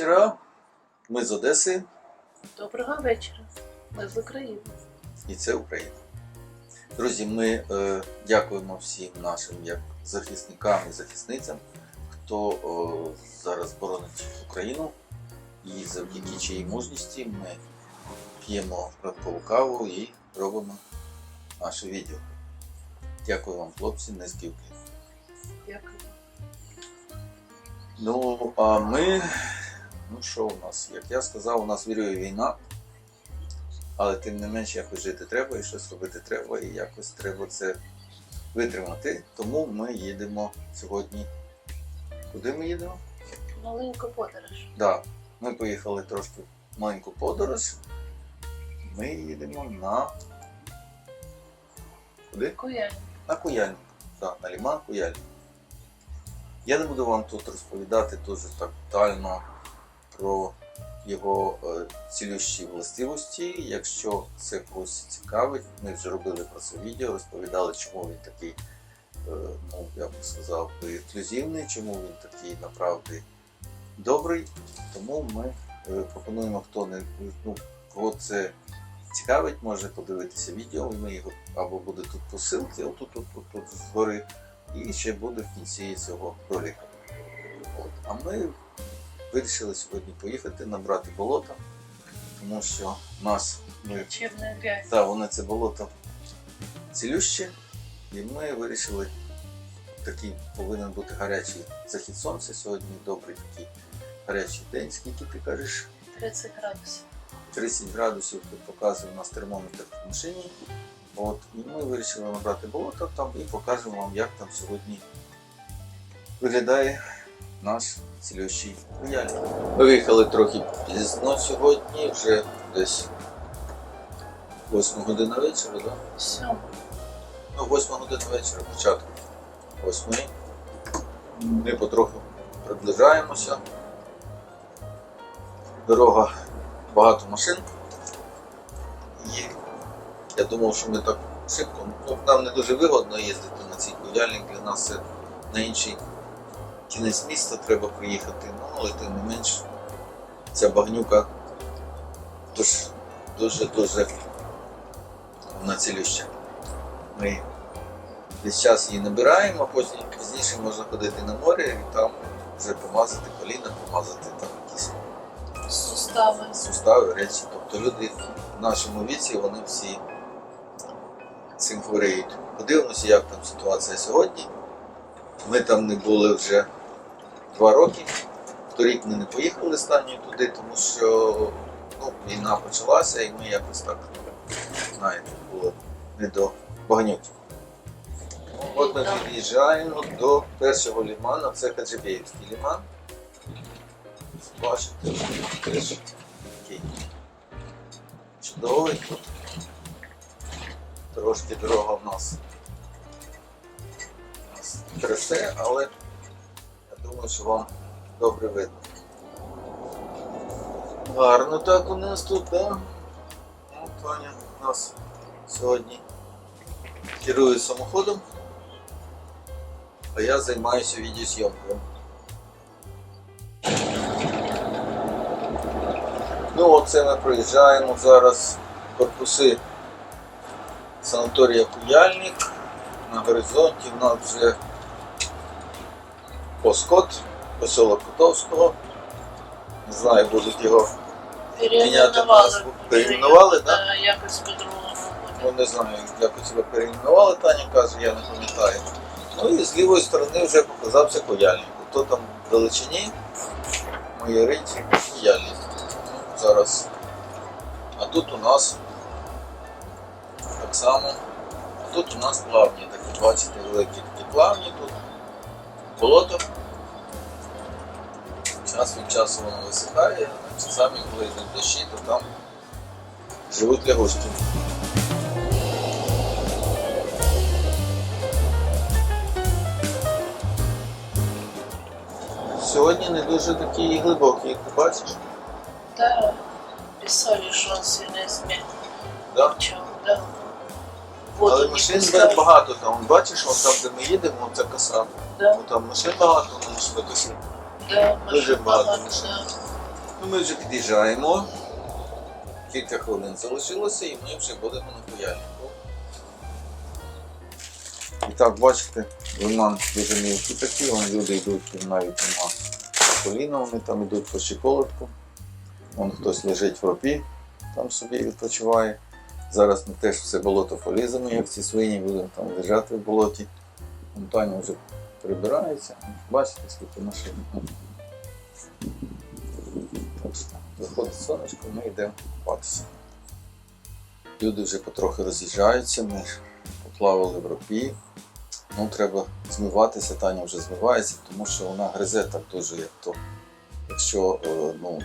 вечора. Ми з Одеси Доброго вечора. Ми з України. і це Україна. Друзі, ми е, дякуємо всім нашим як захисникам і захисницям, хто е, зараз боронить Україну. І завдяки чиїй мужності ми п'ємо ранкову каву і робимо наше відео. Дякую вам, хлопці, низький уклін. Дякую. Ну, а ми, ну що у нас? Як я сказав, у нас вірює війна, але тим не менш якось жити треба і щось робити треба, і якось треба це витримати. Тому ми їдемо сьогодні. Куди ми їдемо? Маленьку подорож. Так, да, ми поїхали трошки в маленьку подорож. Ми їдемо на. Куди? Куяльник. На Куяльник. Так, на ліман Куяльник. Я не буду вам тут розповідати дуже так детально про його е, цілющі властивості. Якщо це когось цікавить, ми вже робили про це відео, розповідали, чому він такий, е, ну я б сказав, би, ексклюзивний, чому він такий направді добрий. Тому ми е, пропонуємо, хто не ну, кого це цікавить, може подивитися відео, ми його або буде тут по ссылці, отут, тут, тут, тут згори, і ще буде в кінці цього ролика. От. А ми вирішили сьогодні поїхати набрати болото, тому що в нас ми та воно це болото цілюще, і ми вирішили такий повинен бути гарячий захід сонця. Сьогодні добрий такий гарячий день. Скільки ти кажеш? 30 градусів. 30 градусів тут показує у нас термометр в машині. От, і ми вирішили набрати болото там і покажемо вам, як там сьогодні виглядає наш цілющий куяльник. Ми виїхали трохи пізно сьогодні, вже десь 8 година вечора, да? Все. Ну, 8 година вечора, початку 8. Ми потроху приближаємося. Дорога багато машин. І я думав, що ми так швидко. Ну, нам не дуже вигодно їздити на цей куяльник. Для нас це на інший кінець міста треба приїхати. Ну, але тим не менш, ця багнюка дуже дуже дуже вона цілюща. Ми весь час її набираємо, а потім пізніше можна ходити на море і там вже помазати коліна, помазати там якісь Сустави. сустави, речі. Тобто люди в нашому віці вони всі цим хворіють. Подивимося, як там ситуація сьогодні. Ми там не були вже два роки. Торік ми не поїхали останньою туди, тому що ну, війна почалася і ми якось так, знаєте, було не до багнюки. Ну, От ми під'їжджаємо до першого ліману, це Хаджибєївський ліман. Бачите, теж такий чудовий тут. Трошки дорога в нас, у нас трясе, але думаю, що вам добре видно. Гарно так у нас тут, да? Ну, Таня у нас сьогодні керує самоходом, а я займаюся відеозйомкою. Ну, оце ми проїжджаємо зараз корпуси санаторія Куяльник. На горизонті в нас вже Поскот, поселок Котовського. Не знаю, будуть його міняти назву. Переименували, так? Да, якось по-другому. Ну не знаю, якось його переименували, Таня каже, я не пам'ятаю. Ну і з лівої сторони вже показався Куяльник. То там в далечині моє рить Куяльник. Зараз. А тут у нас так само. А тут у нас плавні, такі, бачите, великі такі плавні тут. Болото. Час від часу воно висихає, а часами, коли йдуть дощі, то там живуть лягушки. Сьогодні не дуже такий глибокий, як ти бачиш. Да. Писали, что он сильно изменил. Да? Чего, да. Але машин буде багато там. Бачиш, вон там, де ми їдемо, це коса. Да, Ну, там машин багато на швидкості. да, Дуже машин багато, машин. Ну, ми вже під'їжджаємо. Кілька хвилин залишилося і ми вже будемо на куяльнику. І так, бачите, лиман дуже мілкий такий, вон люди йдуть, навіть нема коліна, вони там йдуть по щиколотку. Вон хтось лежить в ропі, там собі відпочиває. Зараз ми теж все болото поліземо, як ці свині будемо там лежати в болоті. Вон Таня вже прибирається. Бачите, скільки машин. Заходить сонечко, ми йдемо купатися. Люди вже потрохи роз'їжджаються, ми поплавали в ропі. Ну, треба змиватися, Таня вже змивається, тому що вона гризе так дуже, як то. Якщо е, ну,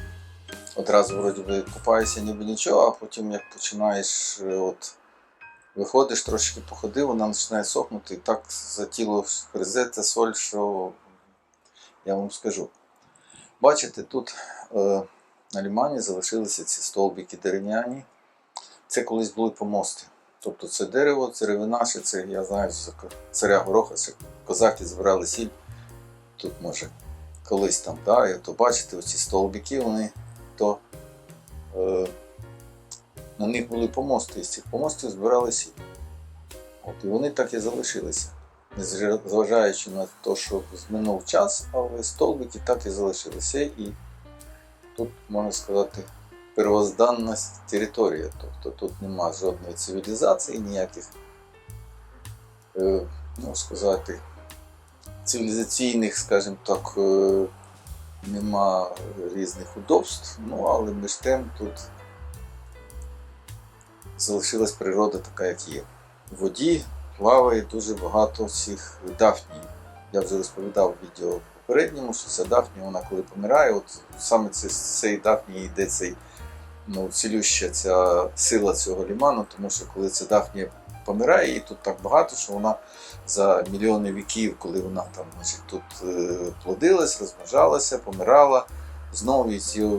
одразу вроді би купаєшся ніби нічого, а потім як починаєш, е, от, виходиш, трошки походив, вона починає сохнути, і так за тіло гризе та соль, що я вам скажу. Бачите, тут е, на лімані залишилися ці столбики дерев'яні. Це колись були помости. Тобто це дерево, це ревина, ще це, я знаю, з царя Гороха, це козаки збирали сіль. Тут може колись там, да, то бачите, оці столбики, вони то е, на них були помости, і з цих помостів збирали сіль. От, і вони так і залишилися. Незважаючи на те, що зминув час, але столбики так і залишилися. І тут, можна сказати, первозданна територія. Тобто тут нема жодної цивілізації, ніяких, е, ну сказати, цивілізаційних, скажімо так, е, нема різних удобств, ну але між тим тут залишилась природа така, як є. В воді плаває дуже багато цих дафній. Я вже розповідав в відео попередньому, що ця дафнія, вона коли помирає, от саме це, з цієї йде цей ну, цілюща ця сила цього ліману, тому що коли ця дафнія помирає, і тут так багато, що вона за мільйони віків, коли вона там значить, тут е, плодилась, розмножалася, помирала, знову і ці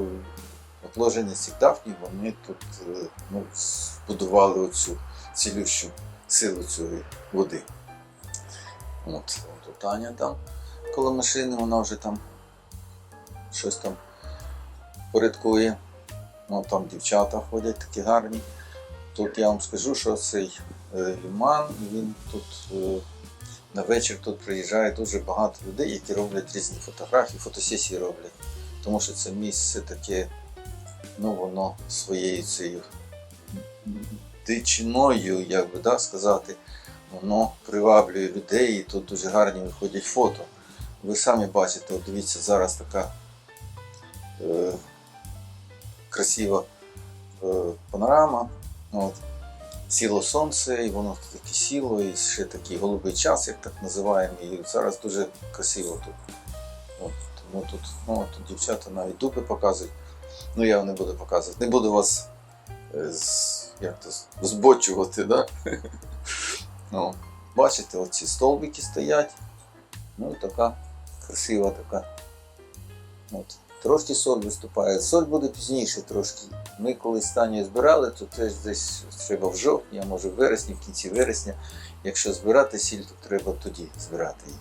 отложення цих дафній, вони тут е, ну, збудували оцю цілющу силу цієї води. От, от Таня там коло машини, вона вже там щось там порядкує. Ну, там дівчата ходять такі гарні. Тут я вам скажу, що цей е, ліман, він тут е, на вечір тут приїжджає дуже багато людей, які роблять різні фотографії, фотосесії роблять. Тому що це місце таке, ну воно своєю цією дичиною, як би да, сказати, воно приваблює людей і тут дуже гарні виходять фото. Ви самі бачите, от дивіться, зараз така е, красива е, панорама. От. Сіло сонце, і воно таке сіло, і ще такий голубий час, як так називаємо. І зараз дуже красиво тут. От. Тому тут, ну, тут дівчата навіть дупи показують. Ну я не буду показувати. Не буду вас е, з, як то, збочувати. Да? ну, бачите, оці столбики стоять. Ну така красива така. От. Трошки соль виступає. Соль буде пізніше трошки. Ми коли стані збирали, то теж десь треба в жовтні, а може в вересні, в кінці вересня. Якщо збирати сіль, то треба тоді збирати її.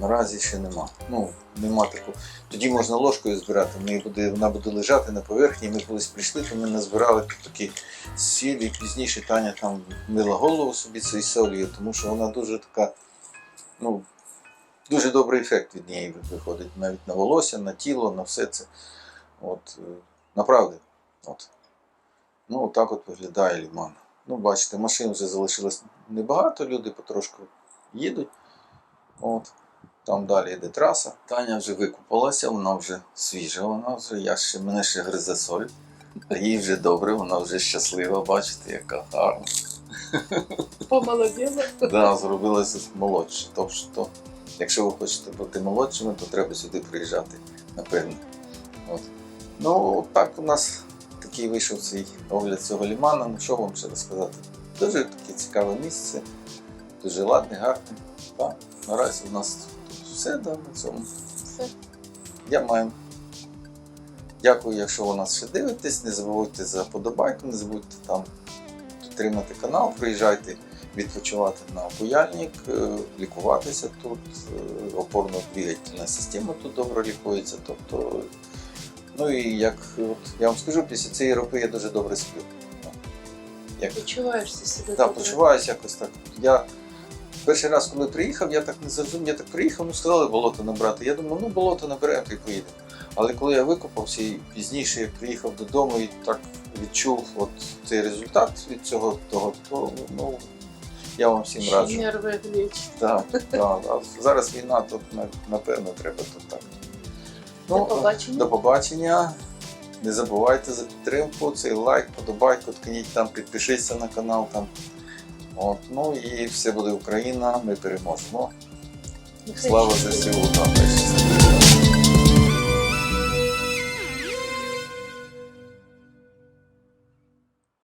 Наразі ще нема. Ну, нема такого. Тоді можна ложкою збирати, буде, вона буде лежати на поверхні. Ми колись прийшли, то ми назбирали такі сіль, і пізніше Таня там мила голову собі цією солью, тому що вона дуже така, ну, дуже добрий ефект від неї виходить. Навіть на волосся, на тіло, на все це. От, направду. От. Ну, так от виглядає ліман. Ну, бачите, машин вже залишилось небагато, люди потрошку їдуть. От. Там далі йде траса. Таня вже викупалася, вона вже свіжа, вона вже, я ще, мене ще гризе соль. А їй вже добре, вона вже щаслива, бачите, яка гарна. Помолодела. Да, зробилася молодше. Тобто, якщо ви хочете бути молодшими, то треба сюди приїжджати, напевно. От. Ну, так у нас такий вийшов цей огляд цього лімана. Ну що вам ще розказати? Дуже таке цікаве місце, дуже ладне, гарне. Так, наразі у нас тут все да, на цьому. Все. Я маю. Дякую, якщо ви нас ще дивитесь. Не забудьте за подобайку, не забудьте там підтримати канал, приїжджайте відпочивати на Буяльник, е, лікуватися тут. е, Опорно-двигательна система тут добре лікується. Тобто Ну і як от, я вам скажу, після цієї роки я дуже добре сплю. Як Почуваєшся себе Так, добре? почуваюся якось так. Я перший раз, коли приїхав, я так не зрозумів, я так приїхав, ну сказали болото набрати. Я думав, ну болото наберемо і поїдемо. Але коли я викопався і пізніше я приїхав додому і так відчув от цей результат від цього того, то ну я вам всім раджу. нерви. Так, так, так. Зараз війна, то напевно треба тут так. До побачення. До побачення. Не забувайте за підтримку, цей лайк, подобайку, ткніть там, підпишіться на канал там. От, ну і все буде Україна, ми переможемо. Слава. ЗСУ,